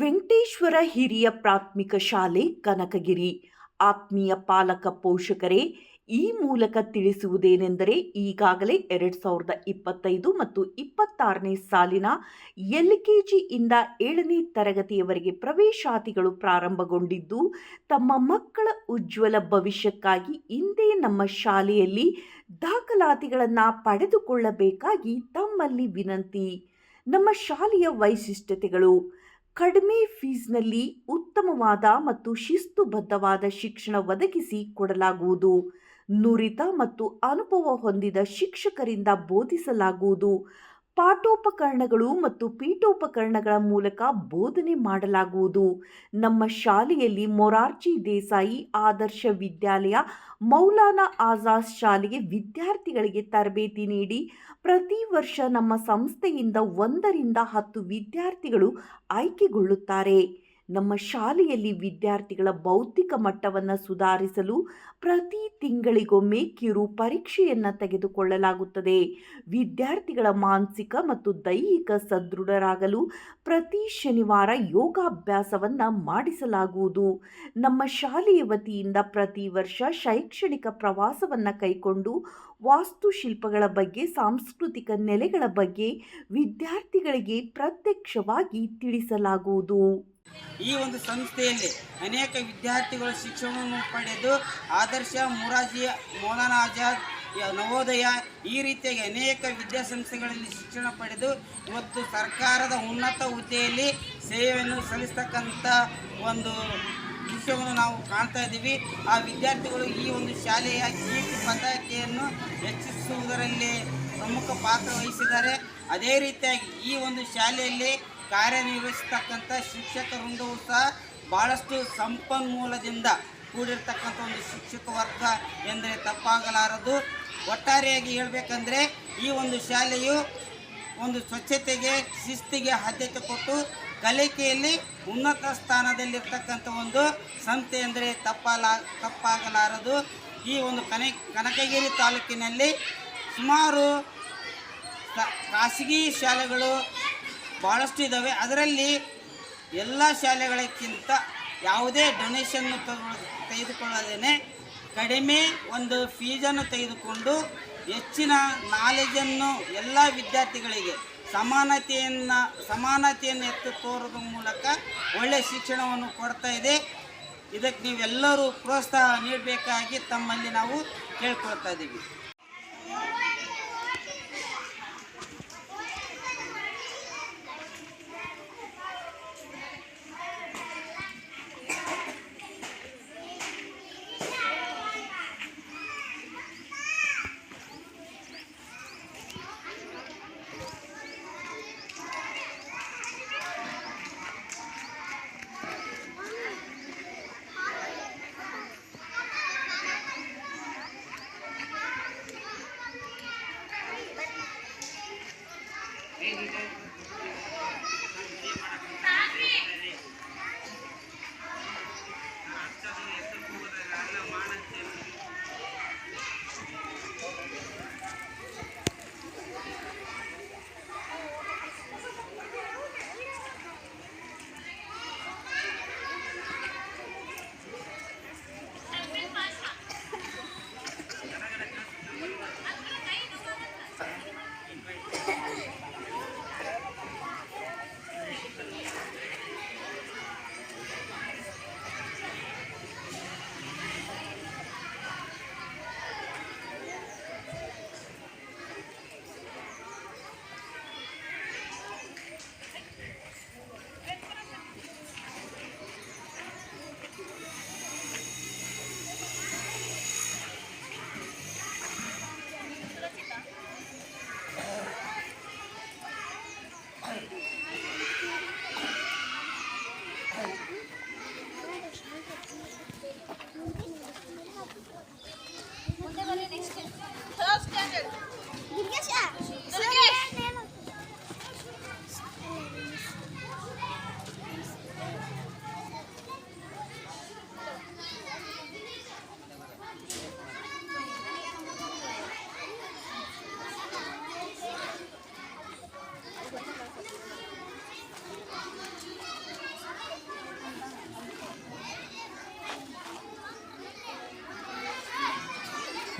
ವೆಂಕಟೇಶ್ವರ ಹಿರಿಯ ಪ್ರಾಥಮಿಕ ಶಾಲೆ, ಕನಕಗಿರಿ. ಆತ್ಮೀಯ ಪಾಲಕ ಪೋಷಕರೇ, ಈ ಮೂಲಕ ತಿಳಿಸುವುದೇನೆಂದರೆ ಈಗಾಗಲೇ ಎರಡು ಸಾವಿರದ ಇಪ್ಪತ್ತೈದು ಮತ್ತು ಇಪ್ಪತ್ತಾರನೇ ಸಾಲಿನ ಎಲ್ ಕೆ ಜಿಯಿಂದ ಏಳನೇ ತರಗತಿಯವರೆಗೆ ಪ್ರವೇಶಾತಿಗಳು ಪ್ರಾರಂಭಗೊಂಡಿದ್ದು, ತಮ್ಮ ಮಕ್ಕಳ ಉಜ್ವಲ ಭವಿಷ್ಯಕ್ಕಾಗಿ ಇಂದೇ ನಮ್ಮ ಶಾಲೆಯಲ್ಲಿ ದಾಖಲಾತಿಗಳನ್ನು ಪಡೆದುಕೊಳ್ಳಬೇಕಾಗಿ ತಮ್ಮಲ್ಲಿ ವಿನಂತಿ. ನಮ್ಮ ಶಾಲೆಯ ವೈಶಿಷ್ಟ್ಯತೆಗಳು ಕಡಿಮೆ ಫೀಸ್ನಲ್ಲಿ ಉತ್ತಮವಾದ ಮತ್ತು ಶಿಸ್ತುಬದ್ಧವಾದ ಶಿಕ್ಷಣ ಒದಗಿಸಿ ಕೊಡಲಾಗುವುದು. ನುರಿತ ಮತ್ತು ಅನುಭವ ಹೊಂದಿದ ಶಿಕ್ಷಕರಿಂದ ಬೋಧಿಸಲಾಗುವುದು. ಪಾಠೋಪಕರಣಗಳು ಮತ್ತು ಪೀಠೋಪಕರಣಗಳ ಮೂಲಕ ಬೋಧನೆ ಮಾಡಲಾಗುವುದು. ನಮ್ಮ ಶಾಲೆಯಲ್ಲಿ ಮೊರಾರ್ಜಿ ದೇಸಾಯಿ ಆದರ್ಶ ವಿದ್ಯಾಲಯ, ಮೌಲಾನಾ ಆಜಾದ್ ಶಾಲೆಗೆ ವಿದ್ಯಾರ್ಥಿಗಳಿಗೆ ತರಬೇತಿ ನೀಡಿ ಪ್ರತಿ ವರ್ಷ ನಮ್ಮ ಸಂಸ್ಥೆಯಿಂದ ಒಂದರಿಂದ ಹತ್ತು ವಿದ್ಯಾರ್ಥಿಗಳು ಆಯ್ಕೆಗೊಳ್ಳುತ್ತಾರೆ. ನಮ್ಮ ಶಾಲೆಯಲ್ಲಿ ವಿದ್ಯಾರ್ಥಿಗಳ ಬೌದ್ಧಿಕ ಮಟ್ಟವನ್ನು ಸುಧಾರಿಸಲು ಪ್ರತಿ ತಿಂಗಳಿಗೊಮ್ಮೆ ಕಿರು ಪರೀಕ್ಷೆಯನ್ನು ತೆಗೆದುಕೊಳ್ಳಲಾಗುತ್ತದೆ. ವಿದ್ಯಾರ್ಥಿಗಳ ಮಾನಸಿಕ ಮತ್ತು ದೈಹಿಕ ಸದೃಢರಾಗಲು ಪ್ರತಿ ಶನಿವಾರ ಯೋಗಾಭ್ಯಾಸವನ್ನು ಮಾಡಿಸಲಾಗುವುದು. ನಮ್ಮ ಶಾಲೆಯ ವತಿಯಿಂದ ಪ್ರತಿ ವರ್ಷ ಶೈಕ್ಷಣಿಕ ಪ್ರವಾಸವನ್ನು ಕೈಕೊಂಡು ವಾಸ್ತುಶಿಲ್ಪಗಳ ಬಗ್ಗೆ, ಸಾಂಸ್ಕೃತಿಕ ನೆಲೆಗಳ ಬಗ್ಗೆ ವಿದ್ಯಾರ್ಥಿಗಳಿಗೆ ಪ್ರತ್ಯಕ್ಷವಾಗಿ ತಿಳಿಸಲಾಗುವುದು. ಈ ಒಂದು ಸಂಸ್ಥೆಯಲ್ಲಿ ಅನೇಕ ವಿದ್ಯಾರ್ಥಿಗಳು ಶಿಕ್ಷಣವನ್ನು ಪಡೆದು ಆದರ್ಶ ಮುರಾಜಿ ಮೌಲಾನಾ ಆಜಾದ್ ನವೋದಯ ಈ ರೀತಿಯಾಗಿ ಅನೇಕ ವಿದ್ಯಾಸಂಸ್ಥೆಗಳಲ್ಲಿ ಶಿಕ್ಷಣ ಪಡೆದು ಇವತ್ತು ಸರ್ಕಾರದ ಉನ್ನತ ಹುದ್ದೆಯಲ್ಲಿ ಸೇವೆಯನ್ನು ಸಲ್ಲಿಸ್ತಕ್ಕಂಥ ಒಂದು ವಿಷಯವನ್ನು ನಾವು ಕಾಣ್ತಾ ಇದ್ದೀವಿ. ಆ ವಿದ್ಯಾರ್ಥಿಗಳು ಈ ಒಂದು ಶಾಲೆಯ ಕೀರ್ತಿ ಪತಾಕೆಯನ್ನು ಹೆಚ್ಚಿಸುವುದರಲ್ಲಿ ಪ್ರಮುಖ ಪಾತ್ರ ವಹಿಸಿದ್ದಾರೆ. ಅದೇ ರೀತಿಯಾಗಿ ಈ ಒಂದು ಶಾಲೆಯಲ್ಲಿ ಕಾರ್ಯನಿರ್ವಹಿಸ್ತಕ್ಕಂಥ ಶಿಕ್ಷಕ ಸಹ ಭಾಳಷ್ಟು ಸಂಪನ್ಮೂಲದಿಂದ ಕೂಡಿರ್ತಕ್ಕಂಥ ಒಂದು ಶಿಕ್ಷಕ ವರ್ಗ ಎಂದರೆ ತಪ್ಪಾಗಲಾರದು. ಒಟ್ಟಾರೆಯಾಗಿ ಹೇಳಬೇಕಂದ್ರೆ ಈ ಒಂದು ಶಾಲೆಯು ಒಂದು ಸ್ವಚ್ಛತೆಗೆ, ಶಿಸ್ತಿಗೆ ಆದ್ಯತೆ ಕೊಟ್ಟು ಕಲಿಕೆಯಲ್ಲಿ ಉನ್ನತ ಸ್ಥಾನದಲ್ಲಿರ್ತಕ್ಕಂಥ ಒಂದು ಸಂಸ್ಥೆ ಎಂದರೆ ತಪ್ಪಲ, ತಪ್ಪಾಗಲಾರದು. ಈ ಒಂದು ಕನೆ, ಕನಕಗಿರಿ ತಾಲೂಕಿನಲ್ಲಿ ಸುಮಾರು ಖಾಸಗಿ ಶಾಲೆಗಳು ಭಾಳಷ್ಟು ಇದ್ದಾವೆ ಅದರಲ್ಲಿ ಎಲ್ಲ ಶಾಲೆಗಳಕ್ಕಿಂತ ಯಾವುದೇ ಡೊನೇಷನ್ನು ತೆಗೆದುಕೊಳ್ಳದೇ ಕಡಿಮೆ ಒಂದು ಫೀಸನ್ನು ತೆಗೆದುಕೊಂಡು ಹೆಚ್ಚಿನ ನಾಲೆಜನ್ನು ಎಲ್ಲ ವಿದ್ಯಾರ್ಥಿಗಳಿಗೆ ಸಮಾನತೆಯನ್ನು ಸಮಾನತೆಯನ್ನು ಎತ್ತು ತೋರೋದ್ರ ಮೂಲಕ ಒಳ್ಳೆಯ ಶಿಕ್ಷಣವನ್ನು ಕೊಡ್ತಾ ಇದೆ. ಇದಕ್ಕೆ ನೀವೆಲ್ಲರೂ ಪ್ರೋತ್ಸಾಹ ನೀಡಬೇಕಾಗಿ ತಮ್ಮಲ್ಲಿ ನಾವು ಕೇಳ್ಕೊಳ್ತಾ ಇದ್ದೀವಿ.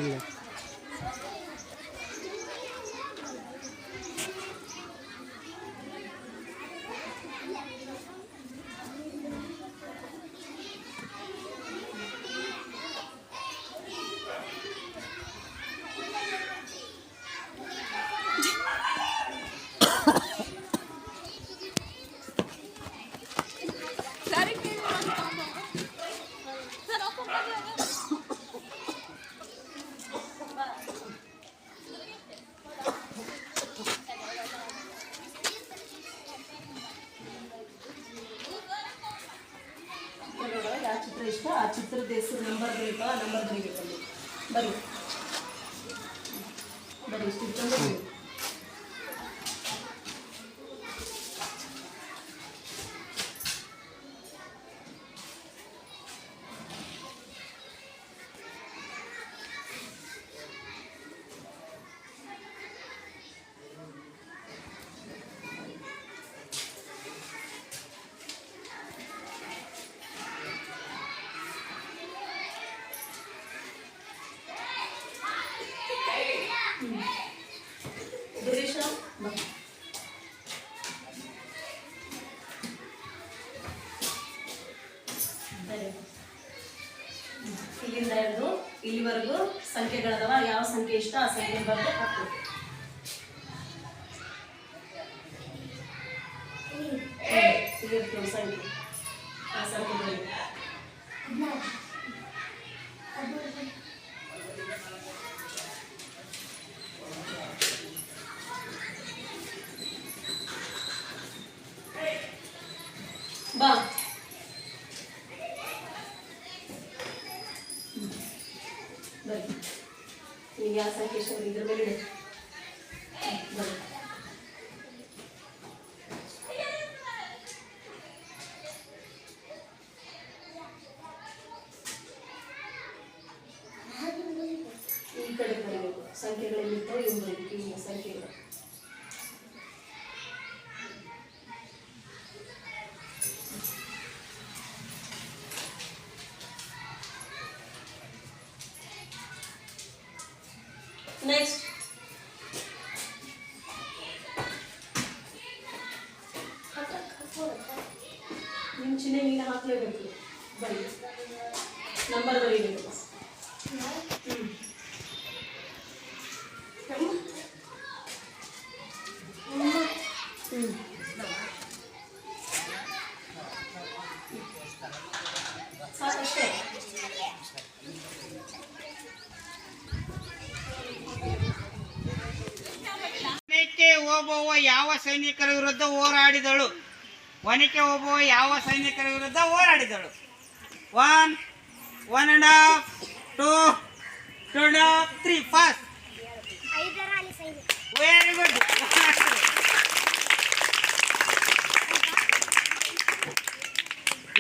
ಇಲ್ಲ ಯಾವ ನಂಬರ್ ಬರೀತಾ ಆ ನಂಬರ್ ಬರೀಬೇಕಲ್ಲಿ ಬರೀ ಬರೀ ಇಷ್ಟು ಸೈನಿಕರ ವಿರುದ್ಧ ಹೋರಾಡಿದಳು. ವನಿಕೆ ಒಬ್ಬ ಯಾವ ಸೈನಿಕರ ವಿರುದ್ಧ ಹೋರಾಡಿದಳು? One one and half two two and half three fast very good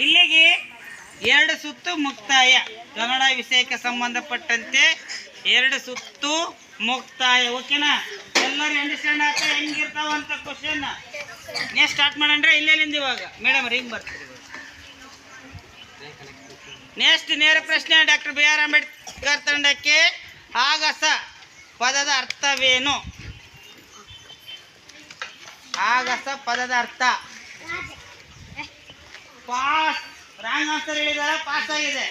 ಇಲ್ಲಿಗೆ ಎರಡು ಸುತ್ತು ಮುಕ್ತಾಯ. ಕನ್ನಡ ವಿಷಯಕ್ಕೆ ಸಂಬಂಧಪಟ್ಟಂತೆ ಎರಡು ಸುತ್ತು ಮುಕ್ತಾಯ. ಓಕೆನಾ ಎಲ್ಲರೂ ಅಂಡರ್ಸ್ಟ್ಯಾಂಡ್ ಆಗ್ತಾ ಹೆಂಗಿರ್ತಾವ ಅಂತ ಕ್ವಶನ್ ನೆಕ್ಸ್ಟ್ ಸ್ಟಾರ್ಟ್ ಮಾಡಂದ್ರೆ ಇಲ್ಲೇಲಿಂದ ಇವಾಗ. ಮೇಡಮ್ ಹಿಂಗೆ ಬರ್ತೀವಿ ನೆಕ್ಸ್ಟ್ ನೇರ ಪ್ರಶ್ನೆ ಡಾಕ್ಟರ್ ಬಿ ಆರ್ ಅಂಬೇಡ್ಕರ್ ತಂಡಕ್ಕೆ ಆಗಸ ಪದದ ಅರ್ಥವೇನು? ಆಗಸ ಪದದ ಅರ್ಥ. ಪಾಸ್ ರಾಂಗ್ ಆನ್ಸರ್ ಹೇಳಿದಾರ ಪಾಸ್ ಆಗಿದೆ.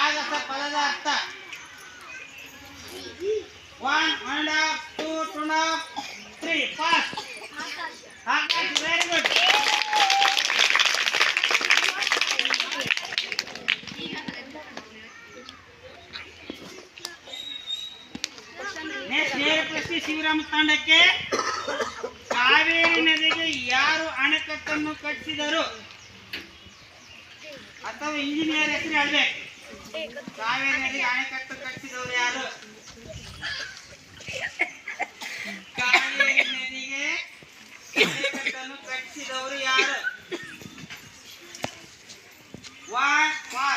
ಆಗಸ ಪದದ ಅರ್ಥ. One and half two two half three very good next ನೇರ ಪ್ರಶ್ನೆ ಶಿವರಾಮ ತಂಡಕ್ಕೆ ಕಾವೇರಿ ನದಿಗೆ ಯಾರು ಅಣೆಕಟ್ಟನ್ನು ಕಟ್ಟಿಸಿದರು? ಅಥವಾ ಇಂಜಿನಿಯರ್ ಹೆಸರು ಹೇಳ್ಬೇಕು. ಕಾವೇರಿ ನದಿಗೆ ಅಣೆಕಟ್ಟು ಕಟ್ಟಿಸಿದವರು ಯಾರು ಕಾವೇರಿ ನದಿಗೆ ಅಣೆಕಟ್ಟನ್ನು ಕಟ್ಟಿಸಿದವರು ಯಾರು? ವಾ ವಾ.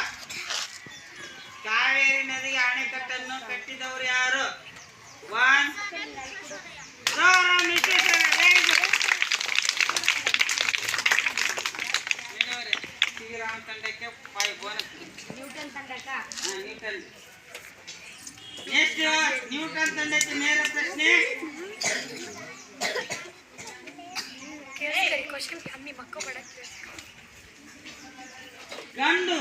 ಕಾವೇರಿ ನದಿಗೆ ಅಣೆಕಟ್ಟನ್ನು ಕಟ್ಟಿದವರು ಯಾರು? ವಾನ್ ತಂಡಕ್ಕೆ ಫೈವ್ ಬೋನಸ್ ನ್ಯೂಟನ್ ಎಷ್ಟು? ನ್ಯೂಟನ್ ತಂಡಕ್ಕೆ ನೇರ ಪ್ರಶ್ನೆ? ಗಂಡು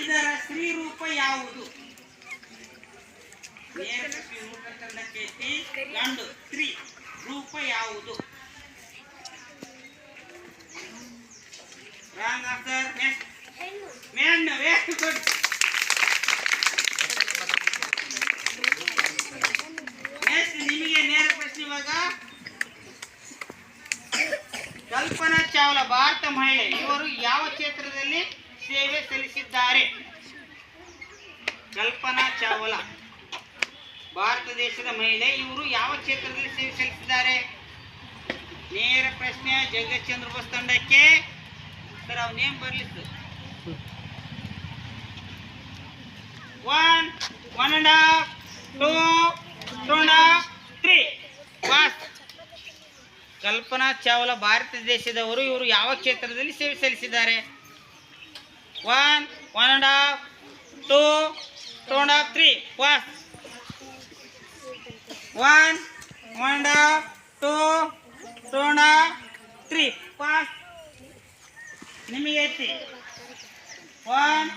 ಇದರ ಸ್ತ್ರೀ ರೂಪ ಯಾವುದು? ಗಂಡು ಸ್ತ್ರೀ ರೂಪ ಯಾವುದು? Wrong answer next man very good next ನಿಮಗೆ ನೇರ ಪ್ರಶ್ನೆ ಇವಾಗ ಚಾವ್ಲಾ ಭಾರತ ಮಹಿಳೆ ಇವರು ಯಾವ ಕ್ಷೇತ್ರದಲ್ಲಿ ಸೇವೆ ಸಲ್ಲಿಸಿದ್ದಾರೆ? ಕಲ್ಪನಾ ಚಾವ್ಲಾ, ಭಾರತ ದೇಶದ ಮಹಿಳೆ ಇವರು ಯಾವ ಕ್ಷೇತ್ರದಲ್ಲಿ ಸೇವೆ ಸಲ್ಲಿಸಿದ್ದಾರೆ? ನೇರ ಪ್ರಶ್ನೆ ಜಗತ್ಚಂದ್ರ ಬೋಸ್ ತಂಡಕ್ಕೆ ಸರ್, ಅವ್ರ ನೇಮ್ ಬರ್ಲಿ sir one one and half two and half three was Kalpana Chawla Bharata ದೇಶದವರು ಇವರು ಯಾವ ಕ್ಷೇತ್ರದಲ್ಲಿ ಸೇವೆ ಸಲ್ಲಿಸಿದ್ದಾರೆ? One one and half two two and half three was one one and half two two and half three pass ನಿಮಗೆ ಐತಿ? One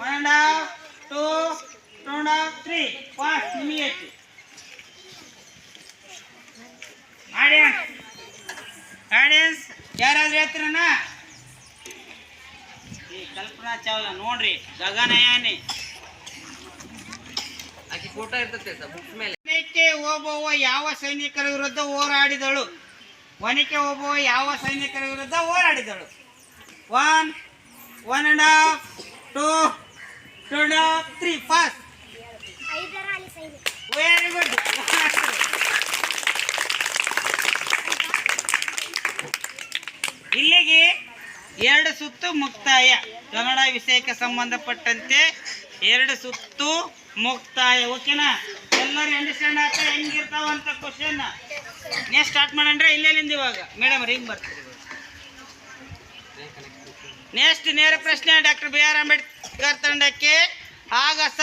one and half two two and half three pass ನಿಮಗೆ ಐತಿ ಆಡಿಯನ್ಸ್ ಆಡಿಯನ್ಸ್ ಯಾರಾದ್ರೂ ಹೇಳ್ತೀರಣ್ಣ? ಈ ಕಲ್ಪನಾ ಚಾವ್ಲಾ ನೋಡ್ರಿ ಗಗನಯಾನಿ. ಆಕಿ photo ಇರ್ತೈತೆ sir book ಮೇಲೆ. ವನಕ್ಕೆ ಹೋಗುವ ಯಾವ ಸೈನಿಕರ ವಿರುದ್ಧ ಹೋರಾಡಿದಳು? ಒನಿಕೆ ಒಬ್ಬವ ಯಾವ ಸೈನಿಕರ ವಿರುದ್ಧ ಹೋರಾಡಿದಳು? One one and half two two and half three fast very good ಇಲ್ಲಿಗೆ ಎರಡು ಸುತ್ತು ಮುಕ್ತಾಯ. ಕನ್ನಡ ವಿಷಯಕ್ಕೆ ಸಂಬಂಧಪಟ್ಟಂತೆ ಎರಡು ಸುತ್ತು ಮುಕ್ತಾಯ. ಓಕೆನಾ ಎಲ್ಲರೂ ಅಂಡರ್ಸ್ಟ್ಯಾಂಡ್ ಆಗ್ತಾ ಹೆಂಗಿರ್ತಾವ ಅಂತ ಕ್ವಶನ್ ನೆಕ್ಸ್ಟ್ ಸ್ಟಾರ್ಟ್ ಮಾಡಂದ್ರೆ ಇಲ್ಲೆಲ್ಲಿಂದ ಇವಾಗ. ಮೇಡಮ್ ರಿಂಗ್ ಬರ್ತೀವಿ ನೆಕ್ಸ್ಟ್ ನೇರ ಪ್ರಶ್ನೆ ಡಾಕ್ಟರ್ ಬಿ ಆರ್ ಅಂಬೇಡ್ಕರ್ ತಂಡಕ್ಕೆ ಆಗಸ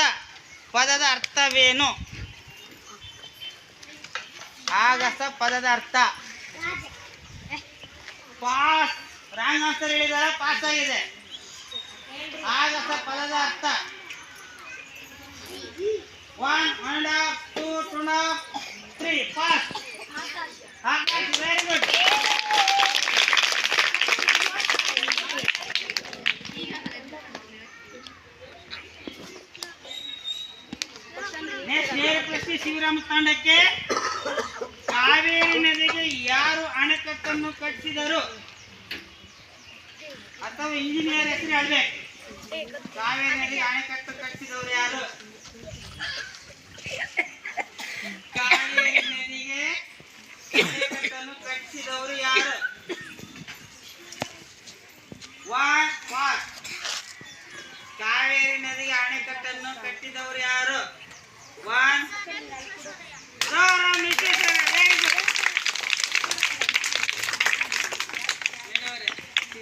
ಪದದ ಅರ್ಥವೇನು? ಆಗಸ ಪದದ ಅರ್ಥ. ಪಾಸ್ ರಾಂಗ್ ಆನ್ಸರ್ ಹೇಳಿದಾರ ಪಾಸ್ ಆಗಿದೆ. ಆಗಸ ಪದದ ಅರ್ಥ. One one half two two half three pass Akash very good ನೇರ ಶಿವರಾಮ ತಾಂಡಕ್ಕೆ. ಕಾವೇರಿ ನದಿಗೆ ಯಾರು ಅಣೆಕಟ್ಟನ್ನು ಕಟ್ಟಿಸಿದರು ಅಥವಾ ಇಂಜಿನಿಯರ್ ಹೆಸರು ಹೇಳ್ಬೇಕು. ಕಾವೇರಿ ನದಿಗೆ ಅಣೆಕಟ್ಟು ಕಟ್ಟಿದವರು ಯಾರು? ಕಾವೇರಿ ನದಿಗೆ ಅಣೆಕಟ್ಟನ್ನು ಕಟ್ಟಿದವರು ಯಾರು? What what? ಕಾವೇರಿ ನದಿಗೆ ಅಣೆಕಟ್ಟನ್ನು ಕಟ್ಟಿದವರು ಯಾರು? ವೆರಿ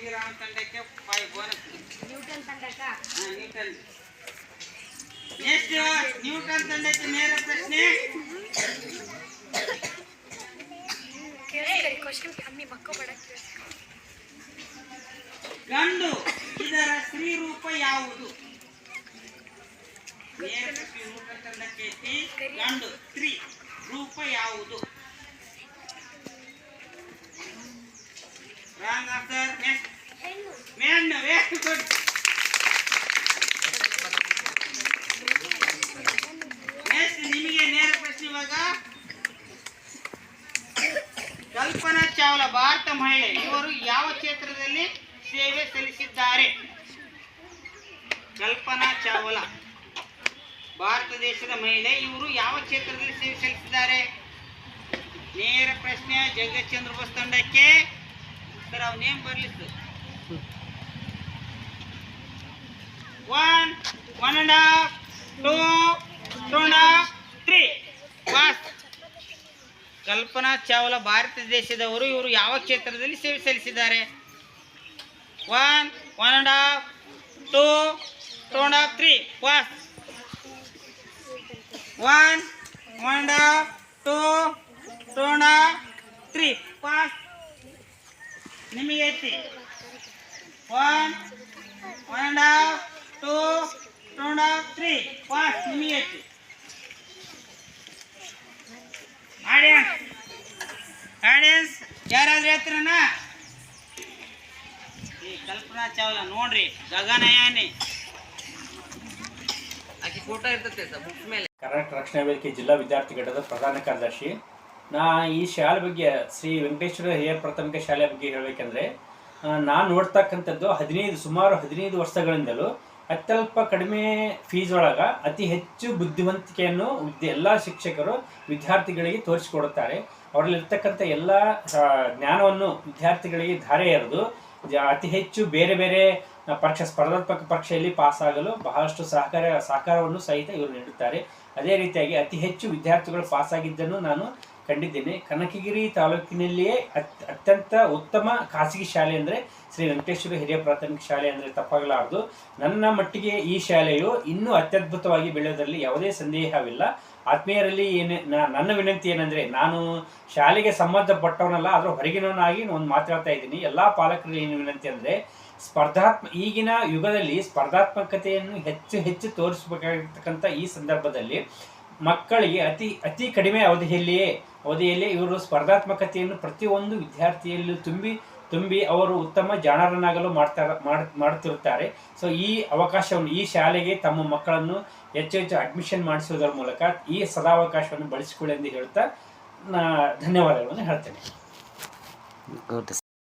ಶ್ರೀರಾಮ್ ತಂಡಕ್ಕೆ five bonus Newton next Newton ತಂಡಕ್ಕೆ ನೇರ ಪ್ರಶ್ನೆ. ಗಂಡು ಇದರ ಸ್ತ್ರೀ ರೂಪ ಯಾವುದು? ನೇರ ಪ್ರಶ್ನೆ ನ್ಯೂಟನ್ ತಂಡಕ್ಕೆ. ಗಂಡು ಸ್ತ್ರೀ ರೂಪ ಯಾವುದು? ರಾಂಗ್ ಆಫ್ಟರ್ ನೆಕ್ಸ್ಟ್ ನಿಮಗೆ ನೇರ ಪ್ರಶ್ನೆ ಇವಾಗ ಕಲ್ಪನಾ ಚಾವ್ಲಾ, ಭಾರತ ಮಹಿಳೆ, ಇವರು ಯಾವ ಕ್ಷೇತ್ರದಲ್ಲಿ ಸೇವೆ ಸಲ್ಲಿಸಿದ್ದಾರೆ? ಕಲ್ಪನಾ ಚಾವ್ಲಾ, ಭಾರತ ದೇಶದ ಮಹಿಳೆ, ಇವರು ಯಾವ ಕ್ಷೇತ್ರದಲ್ಲಿ ಸೇವೆ ಸಲ್ಲಿಸಿದ್ದಾರೆ? ನೇರ ಪ್ರಶ್ನೆ ಜಗತ್ಚಂದ್ರ ಬೋಸ್ ತಂಡಕ್ಕೆ ಸರ್ ಅವ್ರ name one one and half two two and half three pass Kalpana Chawla Bharata ದೇಶದವರು ಇವರು ಯಾವ ಕ್ಷೇತ್ರದಲ್ಲಿ ಸೇವೆ ಸಲ್ಲಿಸಿದ್ದಾರೆ? One one and half two two and half three fast one one two two three fast ನಿಮಗೆ ಐತಿ one one two two three pass ನಿಮಗೆ ಐತಿ ಆಡಿಯನ್ಸ್ ಆಡಿಯನ್ಸ್ ಯಾರಾದ್ರೂ ಹೇಳ್ತೀರಣ್ಣ? ಈ ಕಲ್ಪನಾ ಚಾವ್ಲಾ, ನೋಡ್ರಿ. ಗಗನಯಾನಿ. ಆಕಿ ಫೋಟೋ ಇರ್ತೈತೆ ಸರ್ ಬುಕ್ ಮೇಲೆ. ಕರ್ನಾಟಕ ರಕ್ಷಣಾ ವೇದಿಕೆ ಜಿಲ್ಲಾ ವಿದ್ಯಾರ್ಥಿ ಘಟಕದ ಪ್ರಧಾನ ಕಾರ್ಯದರ್ಶಿ. ನಾ ಈ ಶಾಲೆ ಬಗ್ಗೆ, ಶ್ರೀ ವೆಂಕಟೇಶ್ವರ ಹಿರಿಯ ಪ್ರಾಥಮಿಕ ಶಾಲೆ ಬಗ್ಗೆ ಹೇಳಬೇಕಂದ್ರೆ ನಾನು ನೋಡ್ತಕ್ಕಂಥದ್ದು ಹದಿನೈದು, ಸುಮಾರು ಹದಿನೈದು ವರ್ಷಗಳಿಂದಲೂ ಅತ್ಯಲ್ಪ ಕಡಿಮೆ ಫೀಸ್ ಒಳಗ ಅತಿ ಹೆಚ್ಚು ಬುದ್ಧಿವಂತಿಕೆಯನ್ನು ಎಲ್ಲಾ ಶಿಕ್ಷಕರು ವಿದ್ಯಾರ್ಥಿಗಳಿಗೆ ತೋರಿಸಿಕೊಡುತ್ತಾರೆ. ಅವರಲ್ಲಿರ್ತಕ್ಕಂಥ ಎಲ್ಲ ಜ್ಞಾನವನ್ನು ವಿದ್ಯಾರ್ಥಿಗಳಿಗೆ ಧಾರೆ ಎರೆದು ಅತಿ ಹೆಚ್ಚು ಬೇರೆ ಬೇರೆ ಪರೀಕ್ಷೆ ಸ್ಪರ್ಧಾತ್ಮಕ ಪರೀಕ್ಷೆಯಲ್ಲಿ ಪಾಸ್ ಆಗಲು ಬಹಳಷ್ಟು ಸಹಕಾರ, ಸಹಕಾರವನ್ನು ಸಹಿತ ಇವರು ನೀಡುತ್ತಾರೆ. ಅದೇ ರೀತಿಯಾಗಿ ಅತಿ ಹೆಚ್ಚು ವಿದ್ಯಾರ್ಥಿಗಳು ಪಾಸ್ ಆಗಿದ್ದನ್ನು ನಾನು ಕಂಡಿದ್ದೇನೆ. ಕನಕಗಿರಿ ತಾಲೂಕಿನಲ್ಲಿಯೇ ಅತ್, ಅತ್ಯಂತ ಉತ್ತಮ ಖಾಸಗಿ ಶಾಲೆ ಅಂದರೆ ಶ್ರೀ ವೆಂಕಟೇಶ್ವರ ಹಿರಿಯ ಪ್ರಾಥಮಿಕ ಶಾಲೆ ಅಂದರೆ ತಪ್ಪಾಗಲಾರದು. ನನ್ನ ಮಟ್ಟಿಗೆ ಈ ಶಾಲೆಯು ಇನ್ನೂ ಅತ್ಯದ್ಭುತವಾಗಿ ಬೆಳೆಯೋದರಲ್ಲಿ ಯಾವುದೇ ಸಂದೇಹವಿಲ್ಲ. ಆತ್ಮೀಯರಲ್ಲಿ ಏನು ನನ್ನ ವಿನಂತಿ ಏನಂದರೆ ನಾನು ಶಾಲೆಗೆ ಸಂಬಂಧಪಟ್ಟವನಲ್ಲ ಅದರ ಹೊರಗಿನವನಾಗಿ ಒಂದು ಮಾತಾಡ್ತಾ ಇದ್ದೀನಿ. ಎಲ್ಲ ಪಾಲಕರಲ್ಲಿ ಏನು ವಿನಂತಿ ಅಂದರೆ ಸ್ಪರ್ಧಾತ್ಮ, ಈಗಿನ ಯುಗದಲ್ಲಿ ಸ್ಪರ್ಧಾತ್ಮಕತೆಯನ್ನು ಹೆಚ್ಚು ಹೆಚ್ಚು ತೋರಿಸಬೇಕಾಗಿರ್ತಕ್ಕಂಥ ಈ ಸಂದರ್ಭದಲ್ಲಿ ಮಕ್ಕಳಿಗೆ ಅತಿ ಅತಿ ಕಡಿಮೆ ಅವಧಿಯಲ್ಲಿಯೇ, ಅವಧಿಯಲ್ಲೇ ಇವರು ಸ್ಪರ್ಧಾತ್ಮಕತೆಯನ್ನು ಪ್ರತಿಯೊಂದು ವಿದ್ಯಾರ್ಥಿಯಲ್ಲೂ ತುಂಬಿ ತುಂಬಿ ಅವರು ಉತ್ತಮ ಜಾಣರನ್ನಾಗಲು ಮಾಡ್ತಾ, ಮಾಡ್- ಮಾಡುತ್ತಿರುತ್ತಾರೆ ಸೊ ಈ ಅವಕಾಶವನ್ನು, ಈ ಶಾಲೆಗೆ ತಮ್ಮ ಮಕ್ಕಳನ್ನು ಹೆಚ್ಚು ಹೆಚ್ಚು ಅಡ್ಮಿಷನ್ ಮಾಡಿಸುವುದರ ಮೂಲಕ ಈ ಸದಾವಕಾಶವನ್ನು ಬಳಸಿಕೊಳ್ಳಿ ಎಂದು ಹೇಳ್ತಾ ಧನ್ಯವಾದಗಳನ್ನು ಹೇಳ್ತೇನೆ.